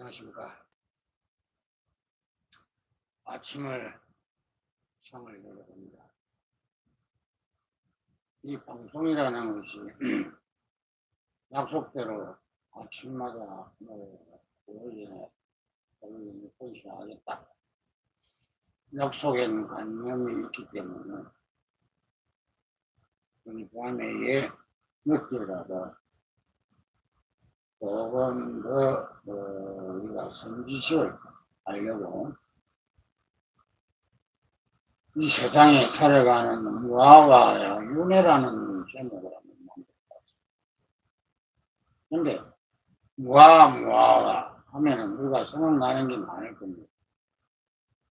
안녕하십니까. 아침을 창을 열어봅니다. 이 방송이라는 것이 약속대로 아침마다 뭐 5일 전에 여러분이 포지션하겠다. 약속엔 관념이 있기 때문에 우리 밤에 늦게라도 조금 더 어, 우리가 성지식을 하려고 이 세상에 살아가는 무아와 윤회라는 제목을 한번 만들었어요. 근데 무아 무아가 하면은 우리가 생각나는 게 많을 겁니다.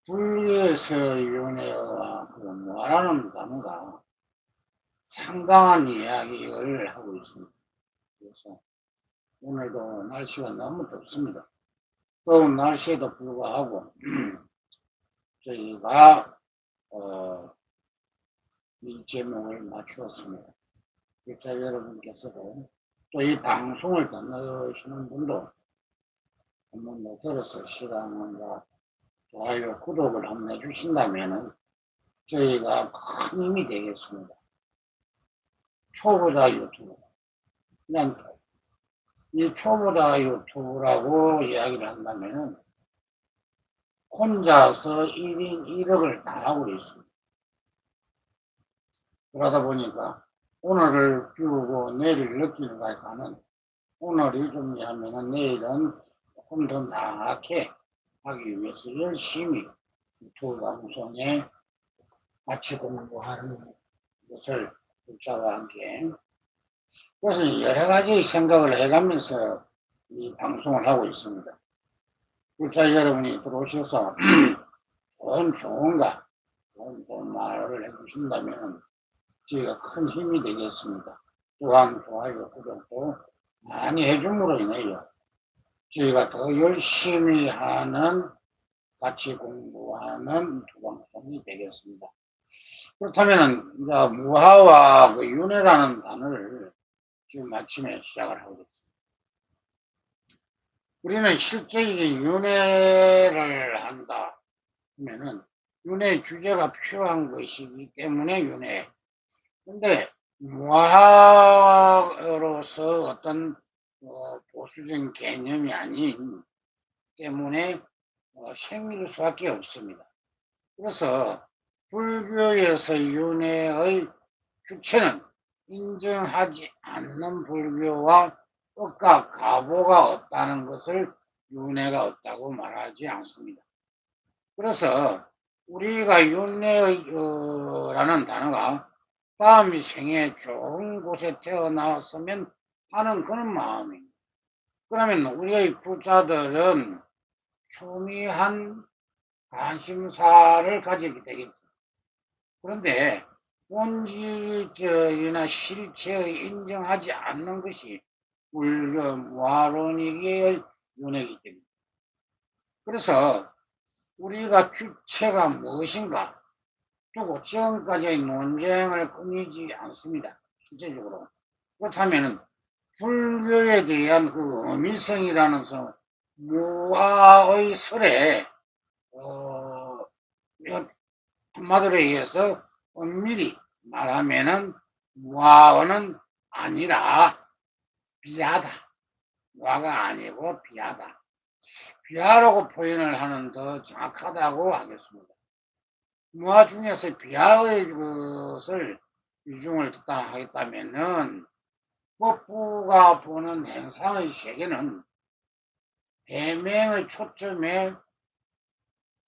불교에서 윤회와 그 무아라는 단어가 상당한 이야기를 하고 있습니다. 그래서 오늘도 날씨가 너무 덥습니다. 더운 날씨에도 불구하고 저희가 어, 이 제목을 맞추었습니다. 기자 여러분께서도 또 이 방송을 듣는 분도 한번 더 들어서 시간과 좋아요, 구독을 한번 해주신다면 저희가 큰 힘이 되겠습니다. 초보자 유튜브. 그냥 이 초보자 유튜브라고 이야기를 한다면은 혼자서 1인 1억을 다 하고 있습니다. 그러다 보니까 오늘을 비우고 내일을 느끼는 것과는 오늘이 준비하면은 내일은 조금 더 나게 하기 위해서 열심히 유튜브 방송에 같이 공부하는 것을 국자와 함께 그래서 여러 가지 생각을 해가면서 이 방송을 하고 있습니다. 불자 여러분이 들어오셔서 좋은 좋은가 좋은, 좋은 말을 해주신다면 저희가 큰 힘이 되겠습니다. 또한 좋아요, 구독도 많이 해줌으로 인해요. 저희가 더 열심히 하는 같이 공부하는 두 방송이 되겠습니다. 그렇다면 무하와 그 윤회라는 단어를 지금 아침에 시작을 하고 있습니다. 우리는 실제적인 윤회를 한다 하면은 윤회 주제가 필요한 것이기 때문에 윤회. 근데 무화로서 어떤 어, 보수적인 개념이 아닌 때문에 어, 생길 수밖에 없습니다. 그래서 불교에서 윤회의 주체는 인정하지 않는 불교와 뜻과 가보가 없다는 것을 윤회가 없다고 말하지 않습니다. 그래서 우리가 윤회라는 단어가 다음 생에 좋은 곳에 태어났으면 하는 그런 마음입니다. 그러면 우리의 부자들은 초미한 관심사를 가지게 되겠죠. 그런데 본질적이나 실체의 인정하지 않는 것이 불교 무아론이기의 윤회이기 때문에. 그래서 우리가 주체가 무엇인가 두고 지금까지의 논쟁을 끊이지 않습니다. 실제적으로. 그렇다면 불교에 대한 그 어미성이라는 성, 무아의 설에, 어, 한마디로 얘기해서 엄밀히 말하면은 무아는 아니라 비하다. 무아가 아니고 비하다. 비하라고 표현을 하는 더 정확하다고 하겠습니다. 무아 중에서 비하의 것을 비중을 듣다 하겠다면은 법부가 보는 행상의 세계는 대명의 초점에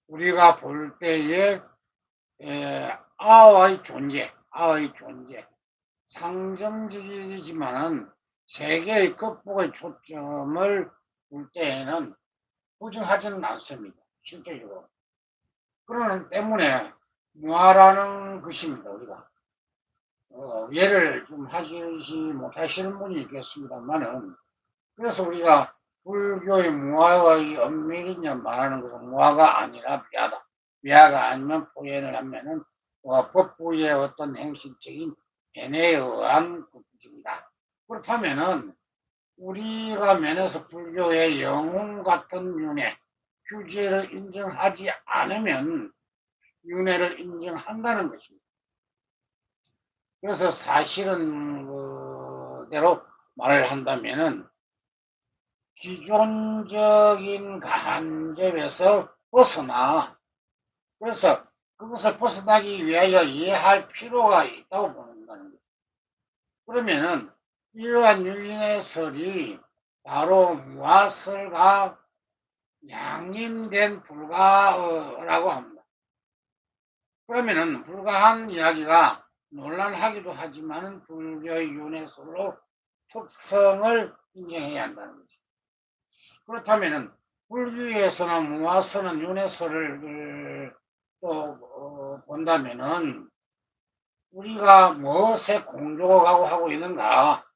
우리가 볼 때에 에, 아의 존재, 아의 존재, 상정적이지만은 세계의 극복의 초점을 볼 때에는 부정하지는 않습니다. 실제적으로. 그러는 때문에 무아라는 것입니다, 우리가. 어, 예를 좀 하시지 못하시는 분이 있겠습니다만은, 그래서 우리가 불교의 무아의 엄밀히냐 말하는 것은 무아가 아니라 비하다. 비하가 아니면 포현을 하면은 어, 법부의 어떤 행실적인 변에 의한 것입니다. 그렇다면은 우리가 면에서 불교의 영웅 같은 윤회, 규제를 인정하지 않으면 윤회를 인정한다는 것입니다. 그래서 사실은 그대로 말을 한다면은 기존적인 간접에서 벗어나 그래서 그것을 벗어나기 위하여 이해할 필요가 있다고 보는다는 거죠. 그러면은 이러한 윤회설이 바로 무화설과 양림된 불가라고 합니다. 그러면은 불가한 이야기가 논란하기도 하지만 불교의 윤회설로 특성을 인정해야 한다는 거죠. 그렇다면은 불교에서나 무화설은 윤회설을 또 어, 본다면은 우리가 무엇에 공조하고 하고 있는가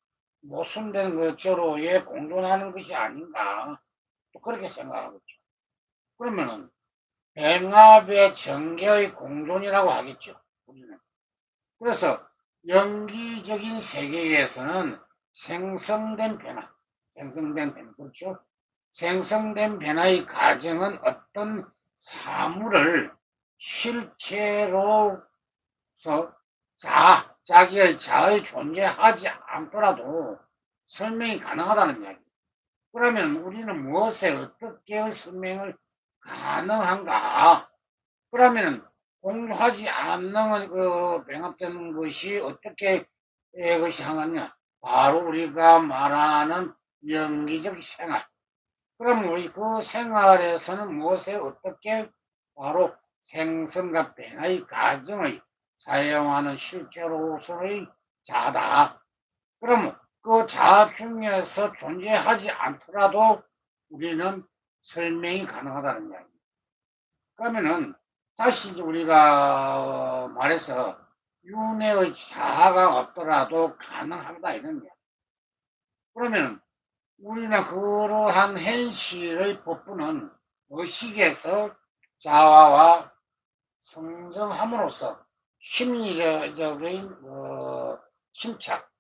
모순된 것으로에 공존하는 것이 아닌가 또 그렇게 생각하고 있죠. 그러면은 백압의 정계의 공존이라고 하겠죠. 우리는. 그래서 연기적인 세계에서는 생성된 변화, 생성된 변화, 그렇죠? 생성된 변화의 과정은 어떤 사물을 실체로서 자, 자기의 자의 존재하지 않더라도 설명이 가능하다는 이야기. 그러면 우리는 무엇에 어떻게 설명을 가능한가? 그러면 공유하지 않는 그 병합된 것이 어떻게 것이 향하냐? 바로 우리가 말하는 연기적 생활. 그럼 우리 그 생활에서는 무엇에 어떻게 바로 생성과 변화의 과정의 사용하는 실제로서의 자다. 그럼 그자 중에서 존재하지 않더라도 우리는 설명이 가능하다는 이야기. 그러면은 다시 우리가 말해서 윤회의 자아가 없더라도 가능하다 이런 이야기. 그러면 우리는 그러한 현실의 법부는 의식에서 자아와 성정함으로써 심리적인 어, 침착,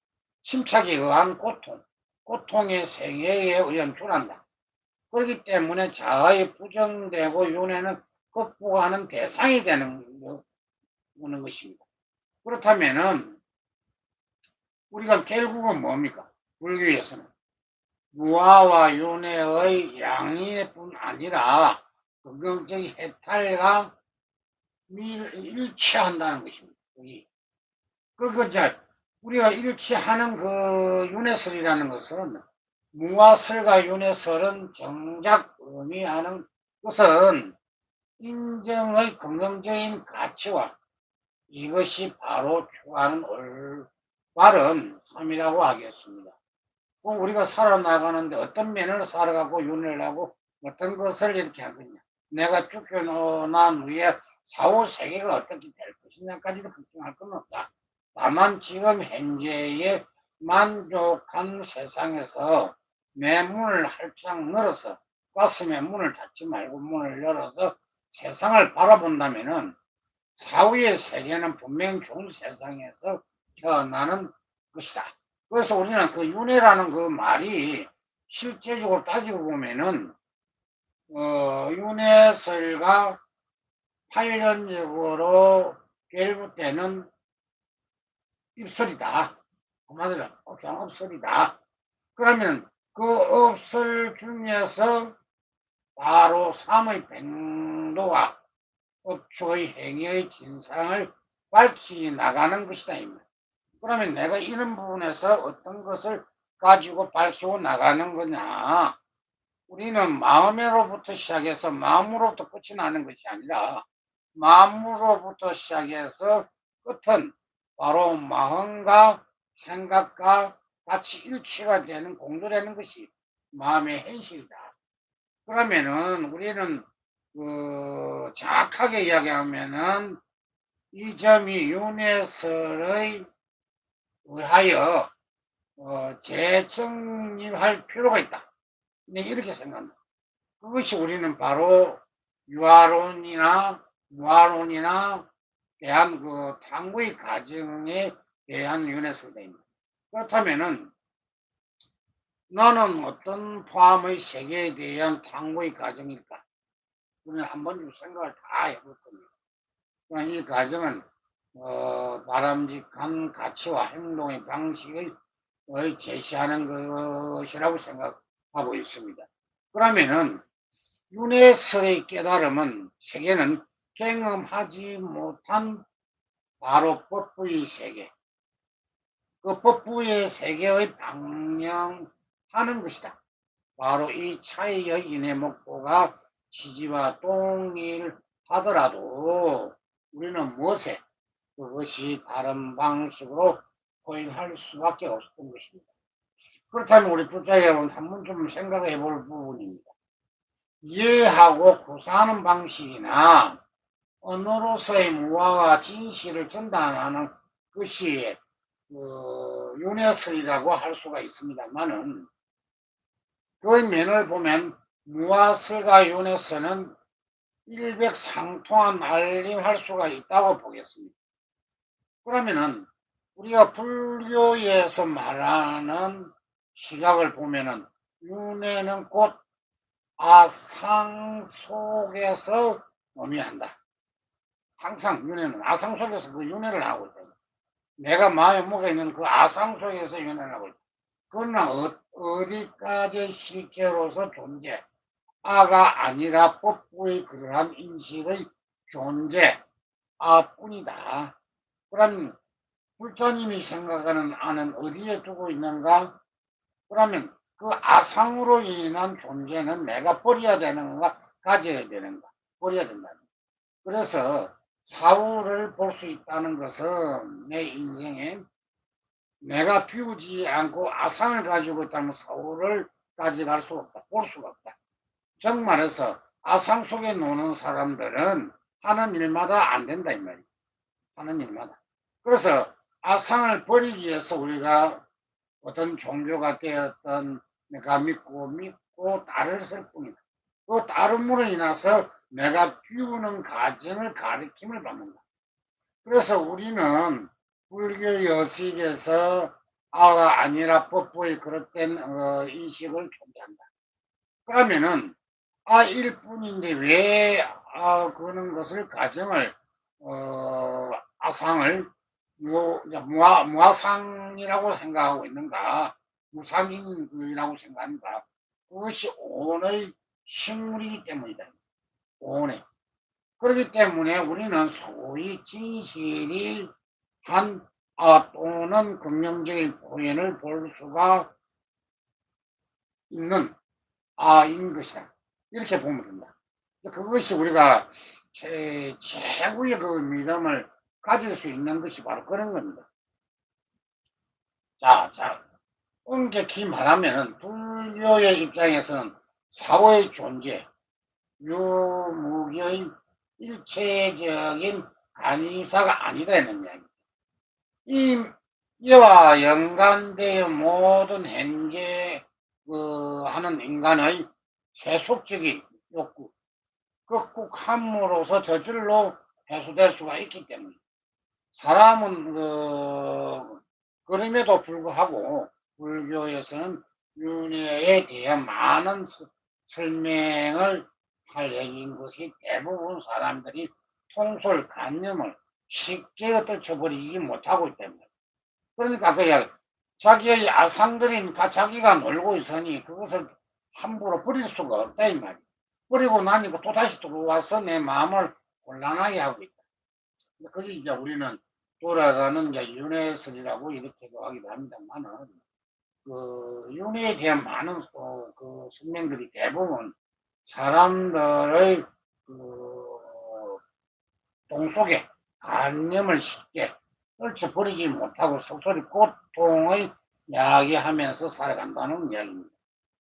침착에 의한 고통, 고통의 생애에 의한 출한다. 그렇기 때문에 자아의 부정되고 윤회는 극복하는 대상이 되는 는 것입니다. 그렇다면은 우리가 결국은 뭡니까? 불교에서는 무아와 윤회의 양의뿐 아니라 긍정적인 해탈과 일치한다는 것입니다. 그러니까 이제 우리가 일치하는 그 윤회설이라는 것은 무화설과 윤회설은 정작 의미하는 것은 인정의 긍정적인 가치와 이것이 바로 추구하는 올바른 삶이라고 하겠습니다. 우리가 살아나가는데 어떤 면을 살아가고 윤회를 하고 어떤 것을 이렇게 하느냐. 내가 죽여놓은 후에 사후 세계가 어떻게 될 것이냐까지도 걱정할 건 없다. 다만 지금 현재의 만족한 세상에서 내 문을 활짝 열어서 가슴에 문을 닫지 말고 문을 열어서 세상을 바라본다면은 사후의 세계는 분명 좋은 세상에서 태어나는 것이다. 그래서 우리는 그 윤회라는 그 말이 실제적으로 따지고 보면은 어, 윤회설과 8년적으로 결부 때는 입설이다. 한마디로 옥상 업설이다. 그러면 그 업설 중에서 바로 삼의 백도와 업초의 행위의 진상을 밝히 나가는 것이다. 그러면 내가 이런 부분에서 어떤 것을 가지고 밝히고 나가는 거냐? 우리는 마음으로부터 시작해서 마음으로부터 끝이 나는 것이 아니라 마음으로부터 시작해서 끝은 바로 마음과 생각과 같이 일치가 되는 공존되는 것이 마음의 현실이다. 그러면은 우리는 그 정확하게 이야기하면은 이 점이 윤회설의 의하여 어, 재정립할 필요가 있다. 네, 이렇게 생각합니다. 그것이 우리는 바로 유아론이나 무아론이나 대한 그 탐구의 과정에 대한 윤회설입니다. 그렇다면은 너는 어떤 포함의 세계에 대한 탐구의 과정일까? 우리는 한 번쯤 생각을 다 해볼 겁니다. 그러나 이 과정은 어, 바람직한 가치와 행동의 방식을 어, 제시하는 것이라고 생각하고 있습니다. 그러면은 유네스의 깨달음은 세계는 경험하지 못한 바로 법부의 세계, 그 법부의 세계의 방영하는 것이다. 바로 이 차이의 인해 목표가 지지와 동일하더라도 우리는 무엇에 그것이 다른 방식으로 표현할 수밖에 없었던 것입니다. 그렇다면 우리 불자 여러분 한번 좀 생각해 볼 부분입니다. 이해하고 구사하는 방식이나 언어로서의 무화와 진실을 전달하는 것이 그 유네스리라고 할 수가 있습니다만은 그 면을 보면 무화설과 유네스는 일백상통한 알림할 수가 있다고 보겠습니다. 그러면은 우리가 불교에서 말하는 시각을 보면은 윤회는 곧 아상 속에서 의미한다. 항상 윤회는 아상 속에서 그 윤회를 하고 있다. 내가 마음에 뭐가 있는 그 아상 속에서 윤회를 하고 있다. 그러나 어, 어디까지 실제로서 존재, 아가 아니라 법부의 그러한 인식의 존재, 아뿐이다. 그럼 불자님이 생각하는 아는 어디에 두고 있는가? 그러면 그 아상으로 인한 존재는 내가 버려야 되는가? 가져야 되는가? 버려야 된다. 그래서 사후를 볼 수 있다는 것은 내 인생에 내가 비우지 않고 아상을 가지고 있다면 사후를 가져갈 수 없다. 볼 수가 없다. 정 말해서 아상 속에 노는 사람들은 하는 일마다 안 된다 이 말이야. 하는 일마다. 그래서 아상을 버리기 위해서 우리가 어떤 종교가 되었던 내가 믿고 믿고 따를 쓸 뿐이다. 그 따름으로 인해서 내가 비우는 과정을 가르침을 받는다. 그래서 우리는 불교 여식에서 아가 아니라 법부의 그릇된 어, 인식을 존재한다. 그러면은 아일 뿐인데 왜 아, 그런 것을 가정을 어, 아상을 무, 무아, 무아상이라고 생각하고 있는가 무상인이라고 생각하는가 그것이 온의 식물이기 때문이다. 온의. 그렇기 때문에 우리는 소위 진실이 한 아, 또는 긍정적인 표현을 볼 수가 있는 아인 것이다. 이렇게 보면 된다. 그것이 우리가 제, 최고의 그 믿음을 가질 수 있는 것이 바로 그런 겁니다. 자, 자, 엄격히 말하면은 불교의 입장에서는 사고의 존재, 유무교의 일체적인 간사가 아니다 이는 이야기. 이 이와 연관되어 모든 현재 그 하는 인간의 세속적인 욕구, 극복함으로써 저절로 해소될 수가 있기 때문에 사람은 그 그럼에도 불구하고 불교에서는 윤회에 대한 많은 서- 설명을 할 얘기인 것이 대부분 사람들이 통솔 관념을 쉽게 떨쳐버리지 못하고 있기 때문에 그러니까 그 이야기, 자기의 아상들이 다 자기가 놀고 있으니 그것을 함부로 버릴 수가 없다 이 말이야. 버리고 나니까 또 다시 들어와서 내 마음을 곤란하게 하고 있다. 그게 이제 우리는 돌아가는 이제 윤회설이라고 이렇게도 하기도 합니다만은 그 윤회에 대한 많은 어, 그 설명들이 대부분 사람들의 그 동속에 관념을 쉽게 떨쳐버리지 못하고 속소리 고통의 이야기하면서 살아간다는 이야기입니다.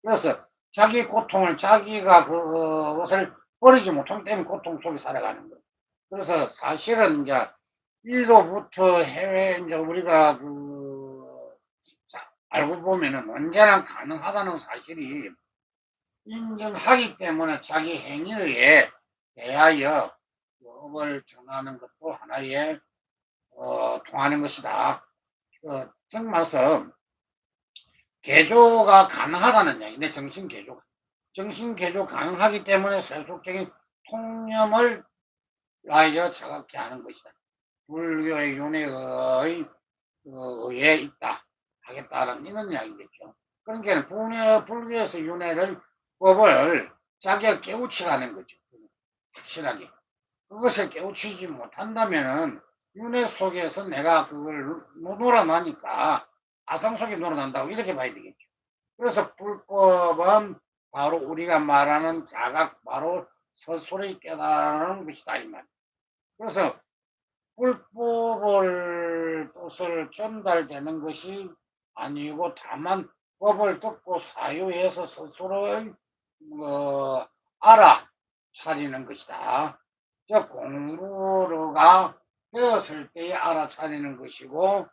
그래서 자기 고통을 자기가 그것을 버리지 못하기 때문에 고통 속에 살아가는 거예요. 그래서 사실은 이제 일로부터 해외 이제 우리가 그 자, 알고 보면은 언제나 가능하다는 사실이 인정하기 때문에 자기 행위에 대하여 법을 전하는 것도 하나의 어, 통하는 것이다. 어, 정말서 개조가 가능하다는 얘기인데 정신 개조 정신 개조 가능하기 때문에 세속적인 통념을 라이어 자각케 하는 것이다. 불교의 윤회의 어, 의에 있다 하겠다라는 이런 이야기겠죠. 그러니까 불교, 불교에서 윤회를 법을 자기가 깨우치가 하는 거죠. 확실하게. 그것을 깨우치지 못한다면은 윤회 속에서 내가 그걸 놀아나니까 아상 속에 놀아난다고 이렇게 봐야 되겠죠. 그래서 불법은 바로 우리가 말하는 자각, 바로 스스로의 깨달은 것이다 이 말. 그래서 불법을 뜻을 전달되는 것이 아니고 다만 법을 듣고 사유해서 스스로의 어, 알아 차리는 것이다. 즉 공부가 되었을 때에 알아차리는 것이고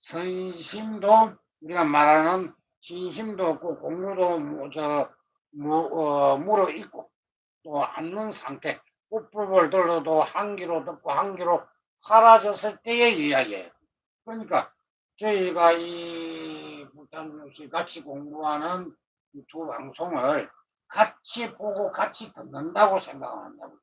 선심도 우리가 말하는 진심도 없고 공부도 무- 저 무, 어, 물어 있고 또 않는 상태 꽃불을 들어도 한기로 듣고 한기로 사라졌을 때의 이야기예요. 그러니까 저희가 이 불탄뉴스 같이 공부하는 이두 방송을 같이 보고 같이 듣는다고 생각한다고.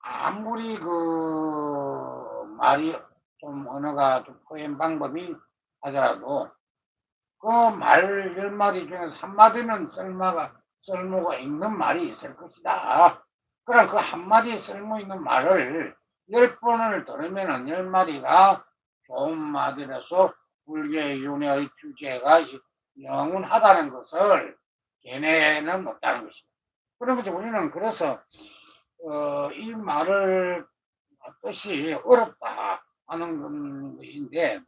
아무리 그 말이 좀 언어가 좀 표현 방법이 하더라도 그 말 열 마디 중에서 한 마디는 쓸모가 쓸모가 있는 말이 있을 것이다. 그럼 그 한 마디 쓸모 있는 말을 열 번을 들으면은 열 마디가 좋은 말이라서 불교의 윤회의 주제가 영원하다는 것을 걔네는 없다는 것입니다. 그런 거죠. 우리는 그래서 어, 이 말을 뜻이 어렵다 하는 것인데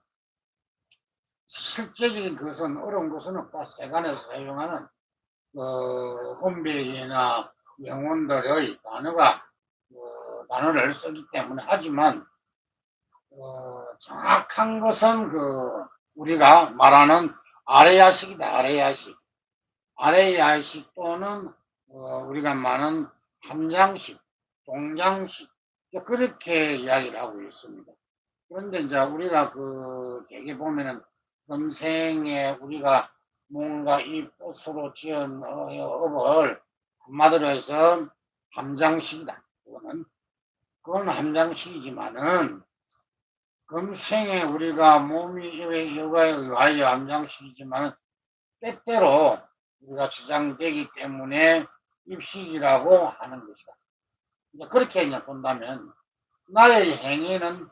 실제적인 것은 어려운 것은 없다. 세간에서 사용하는 어, 혼백이나 영혼들의 단어가 어, 단어를 쓰기 때문에 하지만 어, 정확한 것은 그 우리가 말하는 아레야식이다. 아레야식. 아레야식 또는 어, 우리가 말하는 함장식, 동장식 그렇게 이야기를 하고 있습니다. 그런데 이제 우리가 그 되게 보면은 금생에 우리가 뭔가 이 뜻으로 지은 어, 업을 한마디로 해서 함장식이다. 그거는 그건 함장식이지만은 금생에 우리가 몸이 여가에 의하여 함장식이지만 때때로 우리가 주장되기 때문에 입식이라고 하는 것이다. 그렇게 이제 본다면 나의 행위는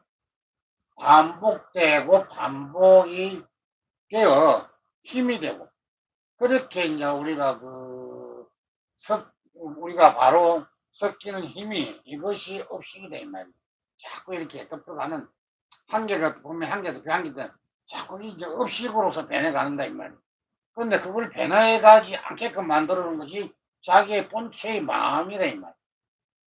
반복되고 반복이 되어 힘이 되고 그렇게 이제 우리가 그 석, 우리가 바로 섞이는 힘이 이것이 업식이다 이 말이야. 자꾸 이렇게 덮어가는 한계가 보면 한계도 그 한계도 자꾸 이제 업식으로서 변해가는다 이 말이 야. 근데 그걸 변해가지 않게끔 만들어 놓은 것이 자기의 본체의 마음이라 이 말이야.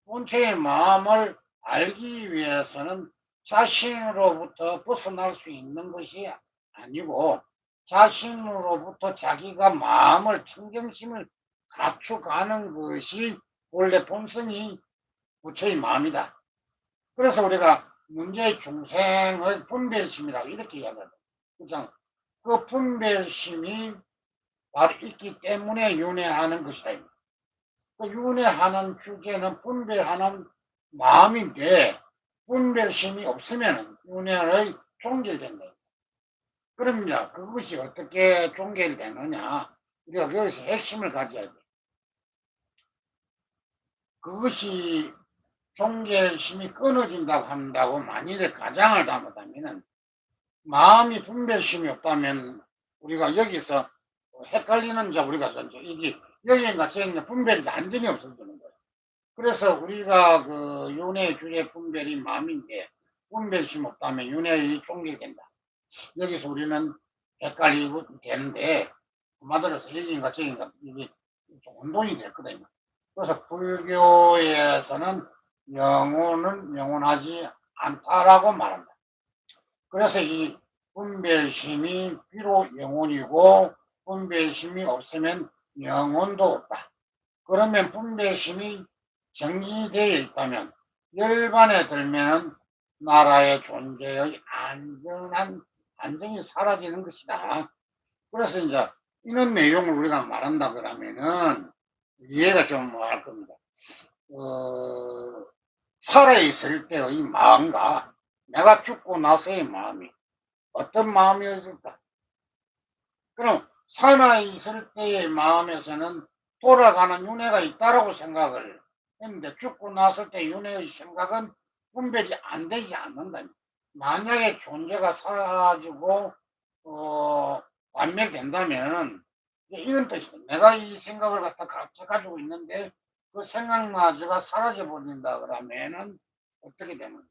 본체의 마음을 알기 위해서는 자신으로부터 벗어날 수 있는 것이 아니고 자신으로부터 자기가 마음을 청정심을 갖추가는 것이 원래 본성이 부처의 마음이다. 그래서 우리가 문제의 중생의 분별심이라고 이렇게 이야기합니다. 그렇잖아. 그 분별심이 바로 있기 때문에 윤회하는 것이다. 그 윤회하는 주제는 분별하는 마음인데 분별심이 없으면 윤회의 종결된다. 그럼요. 그것이 어떻게 종결되느냐. 우리가 거기서 핵심을 가져야 돼. 그것이 종결심이 끊어진다고 한다고 만일에 가장을 담았다면은 마음이 분별심이 없다면 우리가 여기서 헷갈리는 자 우리가 이제 이게 여기인가 저기인가 분별이 완전히 없어지는 거예요. 그래서 우리가 그 윤회 주의 분별이 마음인데 분별심 없다면 윤회의 종결된다. 여기서 우리는 헷갈리고 되는데 한마디로서 여기인가 저기인가 이게 좀 운동이 될 거다. 이 말. 그래서 불교에서는 영혼은 영원하지 않다라고 말합니다. 그래서 이 분별심이 비록 영혼이고 분별심이 없으면 영혼도 없다. 그러면 분별심이 정리되어 있다면 열반에 들면 나라의 존재의 안전한 안정이 사라지는 것이다. 그래서 이제 이런 내용을 우리가 말한다 그러면은 이해가 좀 할 겁니다. 어, 살아있을 때의 마음과 내가 죽고 나서의 마음이 어떤 마음이었을까? 그럼 살아있을 때의 마음에서는 돌아가는 윤회가 있다라고 생각을 했는데 죽고 났을 때 윤회의 생각은 분별이 안 되지 않는다. 만약에 존재가 사라지고 어, 완멸된다면 이런 뜻이다. 내가 이 생각을 갖다 가- 가지고 있는데 그 생각마저가 사라져 버린다 그러면은 어떻게 되는 거야?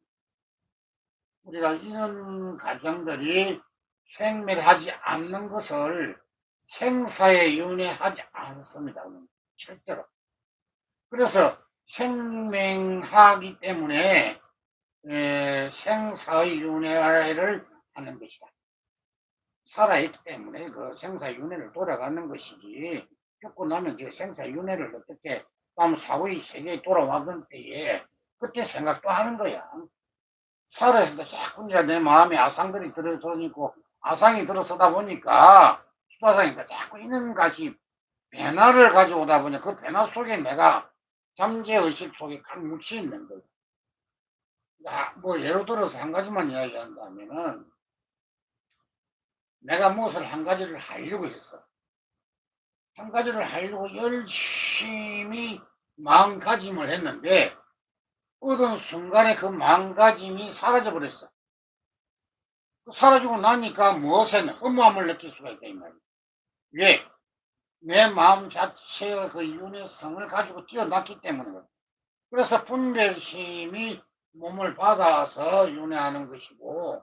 우리가 이런 가정들이 생멸하지 않는 것을 생사에 윤회하지 않습니다. 절대로. 그래서 생명하기 때문에 에, 생사의 윤회를 하는 것이다. 살아있기 때문에 그 생사윤회를 돌아가는 것이지 죽고 나면 그 생사윤회를 어떻게 다음 사후의 세계에 돌아왔던 때에 그때 생각도 하는 거야. 살아있을 때 자꾸 내 마음에 아상들이 들어서니까 아상이 들어서다 보니까 수사상이니까 자꾸 있는 것이 변화를 가져오다 보니 그 변화 속에 내가 잠재의식 속에 각 묻혀 있는. 야, 뭐 예를 들어서 한 가지만 이야기한다면은 내가 무엇을 한 가지를 하려고 했어. 한 가지를 하려고 열심히 마음가짐을 했는데 어떤 순간에 그 마음가짐이 사라져 버렸어. 사라지고 나니까 무엇에 허무함을 느낄 수가 있다 이 말이야. 왜? 내 마음 자체가 그 윤회성을 가지고 뛰어났기 때문에 그래. 그래서 분별심이 몸을 받아서 윤회하는 것이고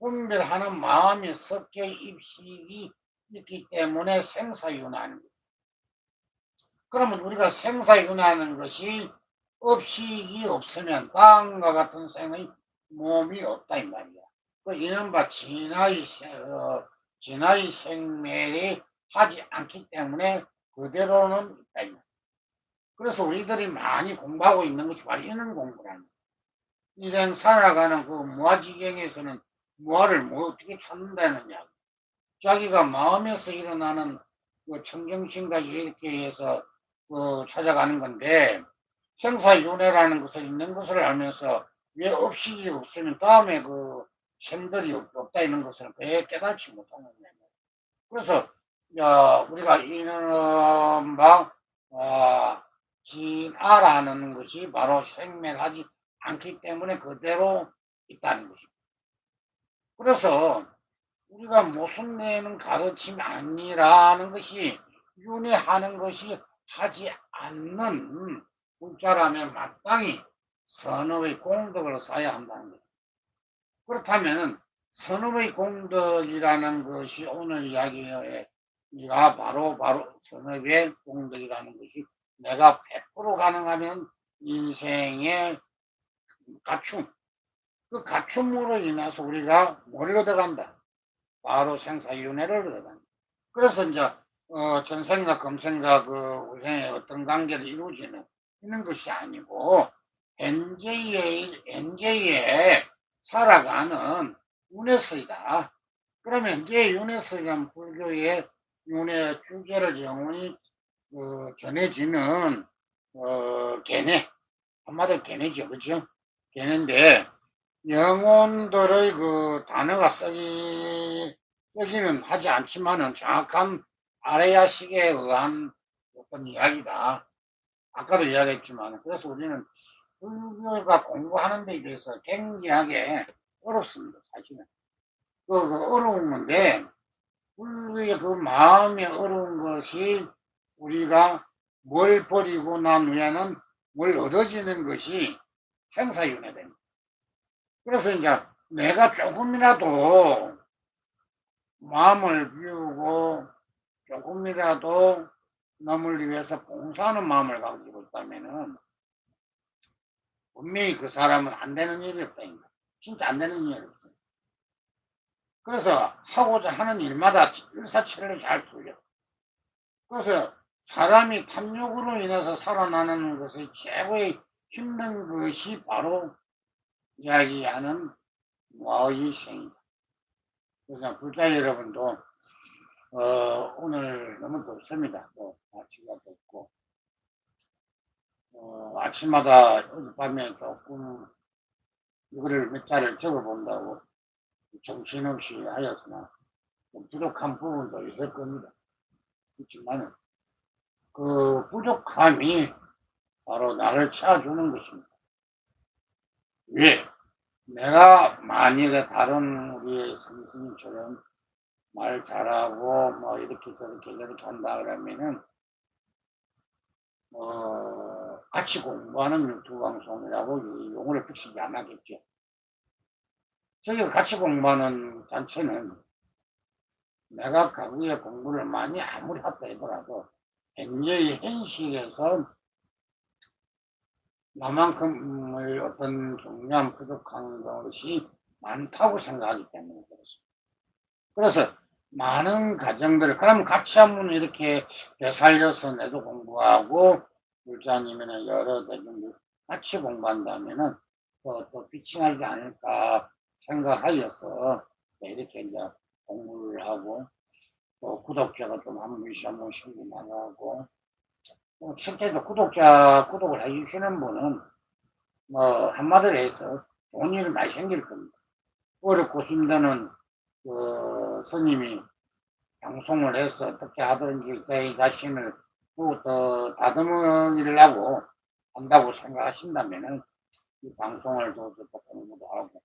분별하는 마음이 섞여 입식이 있기 때문에 생사윤회하는 거죠. 그러면 우리가 생사윤회하는 것이 업식이 없으면 다음과 같은 생의 몸이 없다 이 말이야. 그 이른바 진화의, 생- 어, 진화의 생멸이 하지 않기 때문에 그대로는 있다. 그래서 우리들이 많이 공부하고 있는 것이 바로 이런 공부라는. 인생 살아가는 그 무아지경에서는 무아를 뭐 어떻게 찾는다느냐. 자기가 마음에서 일어나는 그 청정심과 이렇게 해서 그 찾아가는 건데 생사윤회라는 것을 있는 것을 알면서 왜 업식이 없으면 다음에 그 생들이 없- 없다 있는 것을 왜 깨닫지 못하는 거냐. 그래서 야, 우리가 이른바 어, 진아라는 것이 바로 생멸하지 않기 때문에 그대로 있다는 것입니다. 그래서 우리가 모순 내는 가르침이 아니라는 것이 윤회하는 것이 하지 않는 불자라면 마땅히 선업의 공덕을 쌓아야 한다는 거죠. 그렇다면 선업의 공덕이라는 것이 오늘 이야기 가 바로 바로 선업의 공덕이라는 것이 내가 100% 가능하면 인생의 갖춤 그 갖춤으로 인해서 우리가 뭘 얻어간다? 바로 생사윤회를 얻어간다. 그래서 이제 어, 전생과 금생과 그 우생의 어떤 관계를 이루어지는 있는 것이 아니고 현재의 현재에 살아가는 윤회서이다. 그러면 이제 윤회서란 불교의 윤회 주제를 영원히 어, 전해지는 어, 개뇌 한마디로 개뇌죠, 그죠? 개뇌인데 영혼들의 그 단어가 쓰기, 쓰기는 하지 않지만은 정확한 아레야식에 의한 어떤 이야기다. 아까도 이야기했지만, 그래서 우리는 불교가 공부하는 데 대해서 굉장하게 어렵습니다, 사실은. 그, 그 어려운 건데, 불교의 그 마음이 어려운 것이 우리가 뭘 버리고 난 후에는 뭘 얻어지는 것이 생사윤회 됩니다. 그래서 이제 내가 조금이라도 마음을 비우고 조금이라도 남을 위해서 봉사하는 마음을 가지고 있다면은 분명히 그 사람은 안 되는 일이 없다. 진짜 안 되는 일이 없다. 그래서 하고자 하는 일마다 일사천리로 잘 풀려. 그래서 사람이 탐욕으로 인해서 살아나는 것의 최고의 힘든 것이 바로 이야기하는 무아의 생이다. 그래서 불자 여러분도 어, 오늘 너무 덥습니다. 또 날씨가 덥고 어, 아침마다 어젯밤에 조금 이거를 몇 자를 적어본다고 정신없이 하였으나 좀 부족한 부분도 있을 겁니다. 그렇지만 그 부족함이 바로 나를 채워주는 것입니다. 왜? 내가 만약에 다른 우리의 선생님처럼 말 잘하고 뭐 이렇게 저렇게 저렇게 한다 그러면은 어 같이 공부하는 유튜브 방송이라고 이 용어를 붙이지 않았겠죠. 저희가 같이 공부하는 단체는 내가 과거에 공부를 많이 아무리 했다 하더라도 현재의 현실에서 나만큼의 어떤 중요한 부족한 것이 많다고 생각하기 때문에 그렇습니다. 그래서 많은 가정들, 그럼 같이 한번 이렇게 되살려서 내도 공부하고, 불자님이나 여러 대중들 같이 공부한다면은 또, 또 나지 않을까 생각하여서 이렇게 이제 공부를 하고, 또 구독자가 좀한 번씩 한 번씩 나가고, 뭐 실제로 구독자, 구독을 해주시는 분은 뭐 한마디로 해서 좋은 일이 많이 생길 겁니다. 어렵고 힘드는 그 스님이 방송을 해서 어떻게 하든지 제 자신을 또 다듬으려고 한다고 생각하신다면은 이 방송을 또, 또 공부도 하고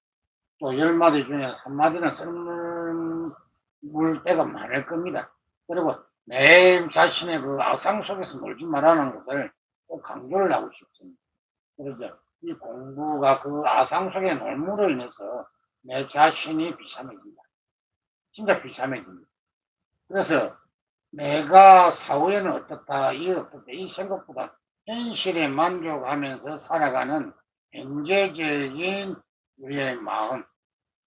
또 열 마디 중에 한 마디는 썰물 때가 많을 겁니다. 그리고 내 자신의 그 아상 속에서 놀지 말라는 것을 꼭 강조를 하고 싶습니다. 그러죠. 이 공부가 그 아상 속에 놀므로 인해서 내 자신이 비참해진다. 진짜 비참해집니다. 그래서 내가 사후에는 어떻다, 이 어떻다, 이 생각보다 현실에 만족하면서 살아가는 현재적인 우리의 마음,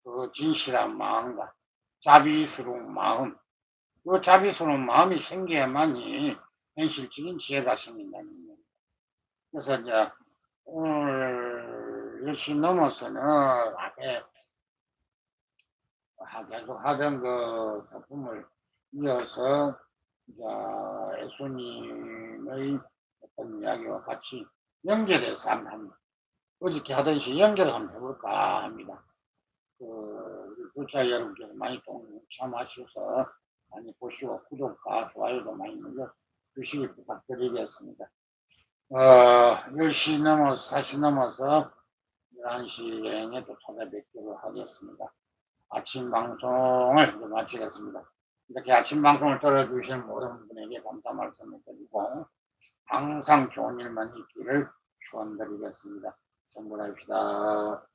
그 진실한 마음과 자비스러운 마음, 그 자비스러운 마음이 생겨야만이 현실적인 지혜가 생긴다는 겁니다. 그래서 이제 오늘 10시 넘어서는 앞에 하- 계속 하던 그 소품을 이어서 이제 예수님의 어떤 이야기와 같이 연결해서 한번 어저께 하듯이 연결을 한번 해볼까 합니다. 그 구독자 여러분께서 많이 동참하셔서 많이 보시고 구독과 좋아요도 많이 눌러 주시기 부탁드리겠습니다. 어, 10시 넘어서 4시 넘어서 11시에 또 찾아뵙도록 하겠습니다. 아침 방송을 마치겠습니다. 이렇게 아침 방송을 들어주시는 모든 분에게 감사 말씀을 드리고 항상 좋은 일만 있기를 축원드리겠습니다. 선물합시다.